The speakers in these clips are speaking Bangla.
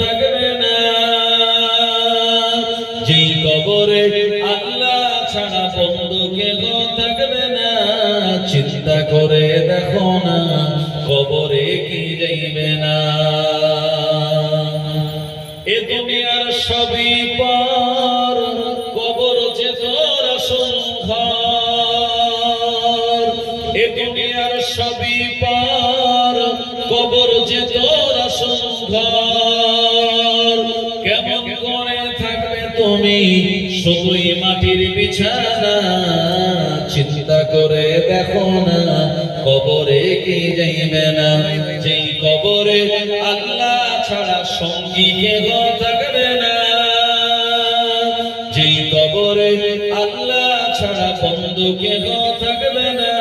থাকবে না। যেই কবরে আল্লাহ ছাড়া বন্ধু না। চিন্তা করে দেখো না, কবরে কি যাইবে না। এ দুনিয়ার সবই পর, কবর যে তোর সংঘর এ দুনিয়ার সবই মাটির বিছানা, চিন্তা করে দেখো না, কবরে কে যাইবে না? যেই কবরে আল্লাহ ছাড়া সঙ্গী কেহ থাকবে না। যেই কবরে আল্লাহ ছাড়া বন্ধু কেহ থাকবে না,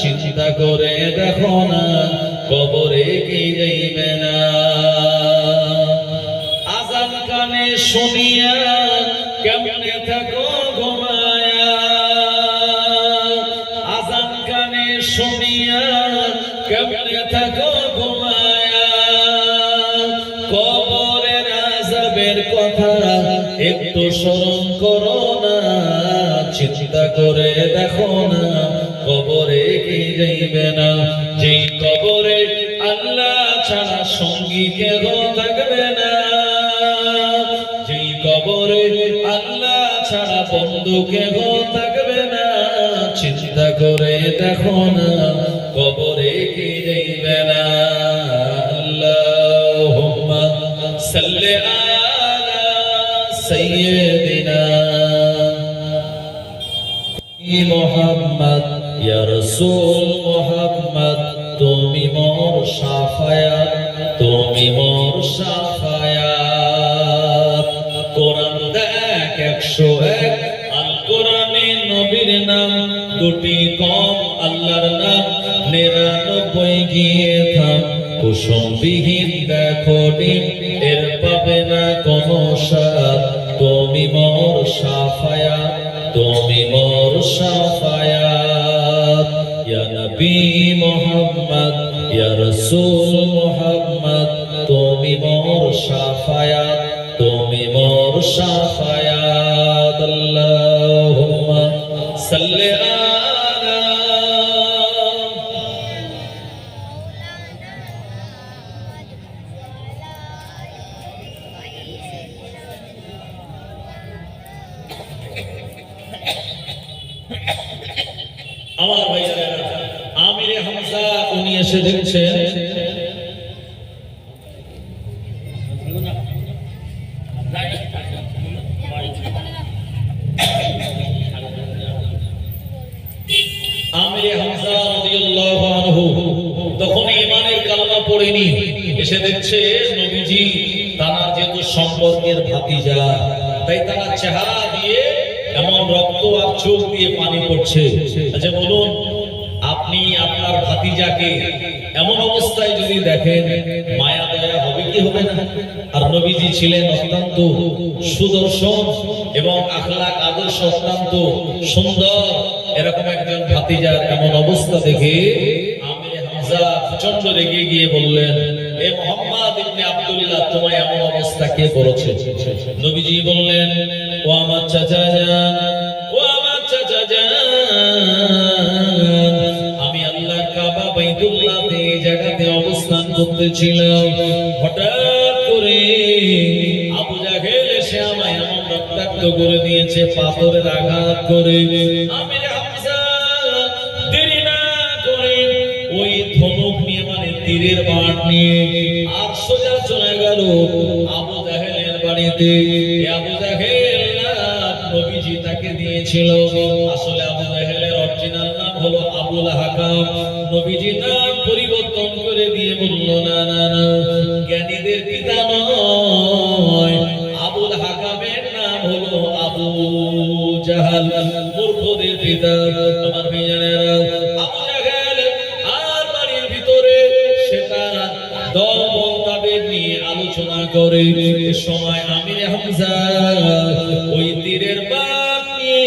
চিন্তা করে দেখো না, কবরে কে যাইবে না? কেমনে থাকো ঘুমায়া। কবরের আজাবের কথা একটু স্মরণ করো না। চিন্তা করে দেখো না, কবরে কি যাইবে না। যেই কবরে আল্লাহ ছাড়া সঙ্গী কেহ থাকবে না। যেই কবরে আল্লাহ ছাড়া বন্ধু কেহ থাকবে না। চিন্তা করে দেখো না কবরে কে যাইবে না। আল্লাহুম্মা সাল্লি আলা সাইয়্যিদিনা। মুহাম্মদ, ইয়া রাসূল মুহাম্মদ, তুমি মোর শাফায়াত নিরানব্বই গিয়ে থাম। কুসুমবিহীন দেখো ডিম এর পাবে না কোনো স্বাদ তুমি মোর শাফায়াত তুমি মোর শাফায়াত ইয়া নবী মুহাম্মদ, ইয়া রাসূল মুহাম্মদ, তুমি মোর শাফায়াত তুমি মোর শাফায়াত আনহু তখন পড়েনি। এসে দেখছে, নবীজি তারা যেহেতু তাই তারা দিয়ে এমন রক্ত আর চোখ দিয়ে পানি পড়ছে। আচ্ছা বলুন আপনি আপনার ভাতিজাকে এমন অবস্থায় যদি দেখেন, মায়া দয়া হবে কি হবে না? আর নবীজি ছিলেন অত্যন্ত সুদর্শন এবং আখলাক আদর্শ অত্যন্ত সুন্দর। এরকম একজন ভাতিজার এমন অবস্থা দেখে আমির চাচা অবস্থান হঠাৎ করে আবু জাহেল এসে আমায় এমন রক্তাক্ত করে দিয়েছে, পাথরের আঘাত করে। না ওই ধনুক নিয়ে মানে তীরের বাট নিয়ে আর সোজা চলে গেল আবু জাহেলের বাড়িতে। আবু জাহেল নবীজি দিয়েছিল। আসলে আবু জাহেলের অরিজিনাল নাম হলো আবুল হাকাম। নবীজি নাম পরিবর্তন করে দিয়ে বলল, না না না, জ্ঞানীদের পিতা নয়। আবুল হাকামের নাম হলো আবু জাহাল, মূর্খদের পিতা। আমার করে। সময় আমির হামজা ওই তীরের নিয়ে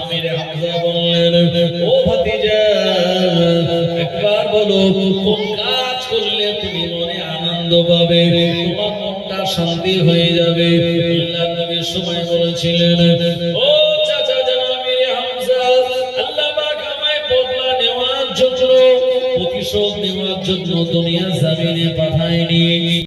আমির হামজা শান্তি হয়ে যাবে। আল্লাহ নবীর সময় বলেছিলেন, ও চাচা হামজা আল্লাহ পাক আমায় বদলা নেওয়ার জন্য, প্রতিশোধ নেওয়ার জন্য দুনিয়া জামিনে পাঠায়নি।